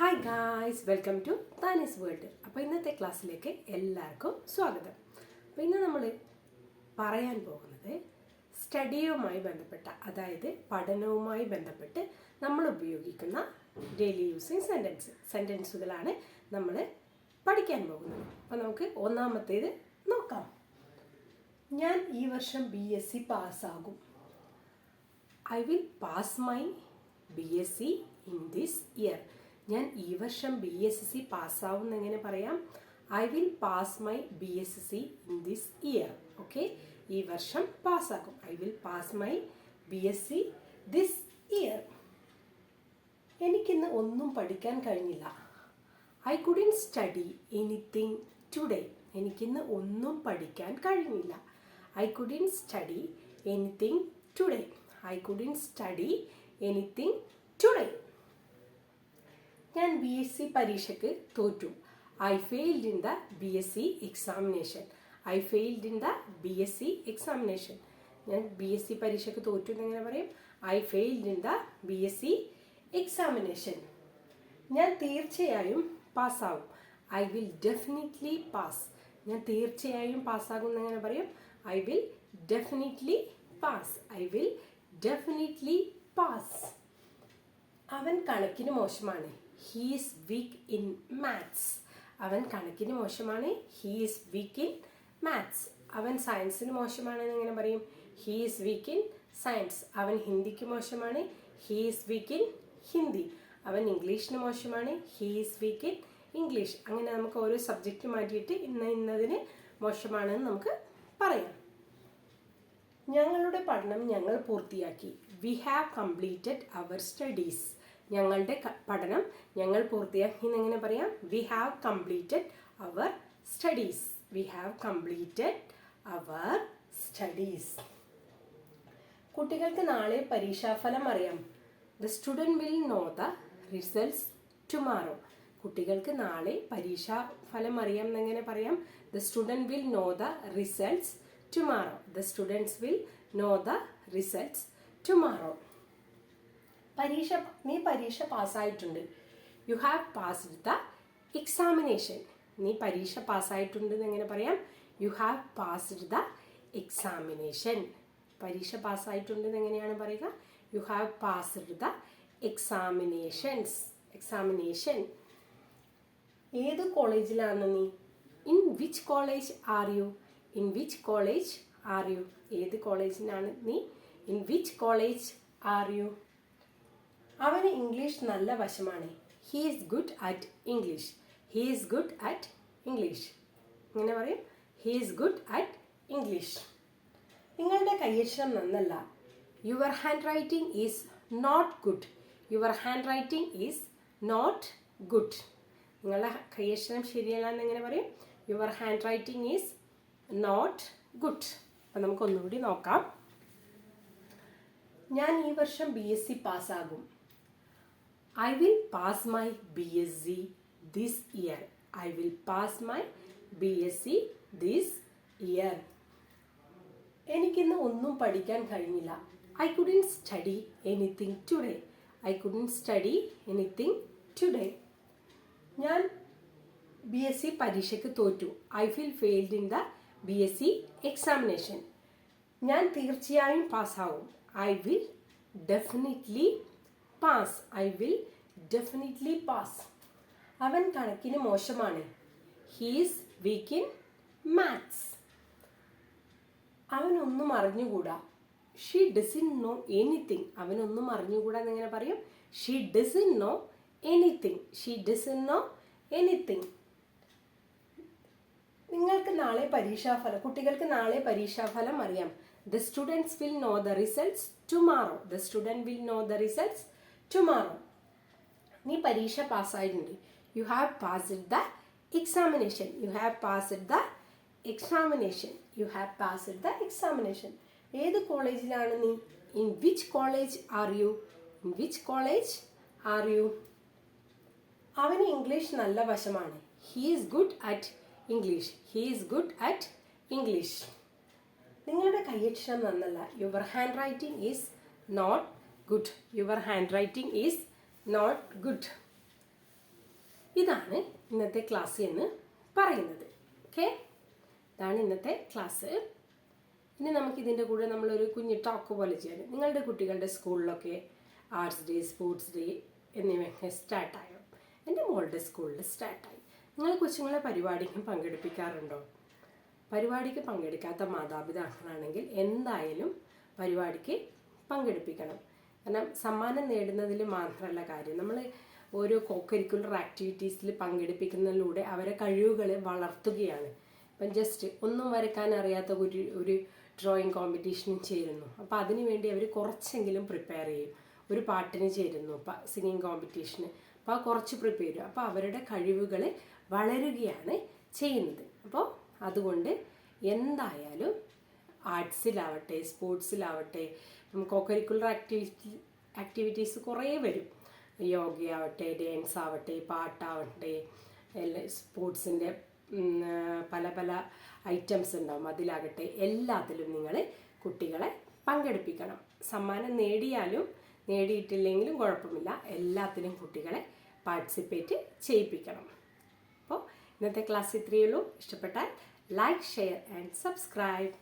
Hi guys welcome to Thanis world അപ്പോൾ ഇന്നത്തെ ക്ലാസ്സിലേക്ക് എല്ലാവർക്കും സ്വാഗതം. അപ്പോൾ ഇന്ന് നമ്മൾ പറയാൻ പോകുന്നത് സ്റ്റഡിയുമായി ബന്ധപ്പെട്ട അതായത് പഠനവുമായി ബന്ധപ്പെട്ട് നമ്മൾ ഉപയോഗിക്കുന്ന ഡെയിലി യൂസിങ് സെന്റൻസ് സെന്റൻസുകളാണ് നമ്മൾ പഠിക്കാൻ പോകുന്നത്. അപ്പോൾ നമുക്ക് ഒന്നാമത്തേത് നോക്കാം. ഞാൻ ഈ വർഷം ബി എസ് സി പാസ്സാകും. I will pass my B S C in this year ഞാൻ ഈ വർഷം ബി എസ് സി പാസ്സാവും എങ്ങനെ പറയാം? I will pass my B S C in this year okay ഈ വർഷം പാസ്സാക്കും. I will pass my B S C this year എനിക്കിന്ന് ഒന്നും പഠിക്കാൻ കഴിഞ്ഞില്ല. I couldn't study anything today എനിക്കിന്ന് ഒന്നും പഠിക്കാൻ കഴിഞ്ഞില്ല. I couldn't study anything today I couldn't study anything today ഞാൻ ബി എസ് സി പരീക്ഷയ്ക്ക് തോറ്റു. I failed in the B S C examination I failed in the B S C examination ഞാൻ B S C പരീക്ഷയ്ക്ക് തോറ്റു എന്നെങ്ങനെ പറയും? I failed in the B S C examination ഞാൻ തീർച്ചയായും പാസ്സാവും. ഐ വിൽ ഡെഫിനറ്റ്ലി പാസ് ഞാൻ തീർച്ചയായും പാസ്സാകും എന്നെങ്ങനെ പറയും? I will definitely pass I will definitely pass അവൻ കണക്കിന് മോശമാണ്. ഹീസ് വീക്ക് ഇൻ മാത്സ് അവൻ കണക്കിന് മോശമാണ്. ഹീസ് വീക്ക് ഇൻ മാത്സ് അവൻ സയൻസിന് മോശമാണെന്ന് എങ്ങനെ പറയും. ഹീസ് വീക്ക് ഇൻ സയൻസ് അവൻ ഹിന്ദിക്ക് മോശമാണ്. He's weak in Hindi. അവൻ ഇംഗ്ലീഷിന് മോശമാണ്. ഹീസ് വീക്ക് ഇൻ ഇംഗ്ലീഷ് അങ്ങനെ നമുക്ക് ഓരോ സബ്ജക്റ്റ് മാറ്റിയിട്ട് ഇന്ന ഇന്നതിന് മോശമാണെന്ന് നമുക്ക് പറയാം. ഞങ്ങളുടെ പഠനം ഞങ്ങൾ പൂർത്തിയാക്കി. We have completed our studies ഞങ്ങളുടെ പഠനം ഞങ്ങൾ പൂർത്തിയാക്കി എന്നെങ്ങനെ പറയാം? We have completed our studies we have completed our studies കുട്ടികൾക്ക് നാളെ പരീക്ഷാഫലം അറിയാം. The student will know the results tomorrow കുട്ടികൾക്ക് നാളെ പരീക്ഷാ ഫലം അറിയാം എന്നെങ്ങനെ പറയാം? The student will know the results tomorrow the students will know the results tomorrow പരീക്ഷ നീ പരീക്ഷ പാസ്സായിട്ടുണ്ട്. You have passed the examination നീ പരീക്ഷ പാസ്സായിട്ടുണ്ട് എന്ന് എങ്ങനെ പറയാം? You have passed the examination പരീക്ഷ പാസ്സായിട്ടുണ്ട് എന്ന് എങ്ങനെയാണ് പറയുക? You have passed the examinations examination ഏത് കോളേജിലാണ് നീ? In which college are you in which college are you ഏത് കോളേജിനാണ് നീ? In which college are you അവന് ഇംഗ്ലീഷ് നല്ല വശമാണ്. He is good at English he is good at English ഇങ്ങനെ പറയും. He is good at English നിങ്ങളുടെ കൈയക്ഷരം നന്നല്ല. Your handwriting is not good your handwriting is not good നിങ്ങളുടെ കൈയക്ഷരം ശരിയല്ല എന്ന് എങ്ങനെ പറയും? Your handwriting is not good അപ്പം നമുക്ക് ഒന്നുകൂടി നോക്കാം. ഞാൻ ഈ വർഷം B S C പാസ്സാകും B S C this year I will pass my B S C this year എനിക്കിന്ന് ഒന്നും പഠിക്കാൻ കഴിഞ്ഞില്ല. I couldn't study anything today I couldn't study anything today ഞാൻ ബി എസ് സി പരീക്ഷയ്ക്ക് തോറ്റു. I feel failed in the B S C examination ഞാൻ തീർച്ചയായും പാസ്സാവും I will definitely pass I will definitely pass അവൻ കണക്കിന് മോശമാണ്. ഹീസ് വീക്ക് ഇൻ മാത്സ് അവനൊന്നും അറിഞ്ഞുകൂടാ. ഷീ ഡിസിൻ നോ എനിത്തിങ് അവനൊന്നും അറിഞ്ഞുകൂടാ എന്നെങ്ങനെ പറയും? She doesn't know anything she doesn't know anything നിങ്ങൾക്ക് നാളെ പരീക്ഷാഫലം കുട്ടികൾക്ക് നാളെ പരീക്ഷാഫലം അറിയാം. The students will know the results tomorrow the student will know the results tomorrow നീ പരീക്ഷ പാസ്സായിട്ടുണ്ട്. You have passed the examination you have passed the examination you have passed the examination ഏത് കോളേജിലാണ് നീ? In which college are you in which college are you അവന് English നല്ല വശമാണ്. He is good at English he is good at English നിങ്ങളുടെ കയ്യക്ഷരം നന്നല്ല. Your handwriting is not good your handwriting is not good ഇതാണ് ഇന്നത്തെ class എന്ന് പറയുന്നത്. ഓക്കെ ഇതാണ് ഇന്നത്തെ ക്ലാസ് ഇനി നമുക്ക് ഇതിന്റെ കൂടെ നമ്മളൊരു കുഞ്ഞു ടോക്ക് പോലെ ചെയ്യാൻ നിങ്ങളുടെ കുട്ടികളുടെ സ്കൂളിലൊക്കെ ആർട്സ് ഡേ സ്പോർട്സ് ഡേ എന്നിവയൊക്കെ സ്റ്റാർട്ടായോ എന്റെ മോളുടെ സ്കൂളിൽ സ്റ്റാർട്ടായി നിങ്ങൾ കൊച്ചുങ്ങളെ പരിപാടിക്ക് പങ്കെടുപ്പിക്കാറുണ്ടോ? പരിപാടിക്ക് പങ്കെടുക്കാത്ത മാതാപിതാക്കളാണെങ്കിൽ എന്തായാലും പരിപാടിക്ക് പങ്കെടുപ്പിക്കണം. കാരണം സമ്മാനം നേടുന്നതിൽ മാത്രമല്ല കാര്യം. നമ്മൾ ഓരോ കോ കരിക്കുലർ ആക്ടിവിറ്റീസിൽ പങ്കെടുപ്പിക്കുന്നതിലൂടെ അവരെ കഴിവുകൾ വളർത്തുകയാണ്. ഇപ്പം ജസ്റ്റ് ഒന്നും വരയ്ക്കാൻ അറിയാത്ത ഒരു ഒരു ഡ്രോയിങ് കോമ്പറ്റീഷനും ചേരുന്നു. അപ്പോൾ അതിനു വേണ്ടി അവർ കുറച്ചെങ്കിലും പ്രിപ്പയർ ചെയ്യും. ഒരു പാട്ടിന് ചേരുന്നു സിംഗിങ് കോമ്പറ്റീഷന് അപ്പോൾ കുറച്ച് പ്രിപ്പയർ ചെയ്യും. അപ്പോൾ അവരുടെ കഴിവുകൾ വളരുകയാണ് ചെയ്യുന്നത്. അപ്പോൾ അതുകൊണ്ട് എന്തായാലും ആർട്സിലാവട്ടെ സ്പോർട്സിലാവട്ടെ കോ കരിക്കുലർ ആക്ടിവിറ്റി ആക്ടിവിറ്റീസ് കുറേ വരും. യോഗയാവട്ടെ ഡാൻസ് ആവട്ടെ പാട്ടാവട്ടെ എല്ലാ സ്പോർട്സിന്റെ പല പല ഐറ്റംസ് ഉണ്ടാവും. അതിലാകട്ടെ എല്ലാത്തിലും നിങ്ങൾ കുട്ടികളെ പങ്കെടുപ്പിക്കണം. സമ്മാനം നേടിയാലും നേടിയിട്ടില്ലെങ്കിലും കുഴപ്പമില്ല. എല്ലാത്തിലും കുട്ടികളെ പാർട്ടിസിപ്പേറ്റ് ചെയ്യിപ്പിക്കണം. അപ്പോൾ ഇന്നത്തെ ക്ലാസ് ഇത്രയേ ഉള്ളൂ. ഇഷ്ടപ്പെട്ടാൽ ലൈക്ക് ഷെയർ ആൻഡ് സബ്സ്ക്രൈബ്.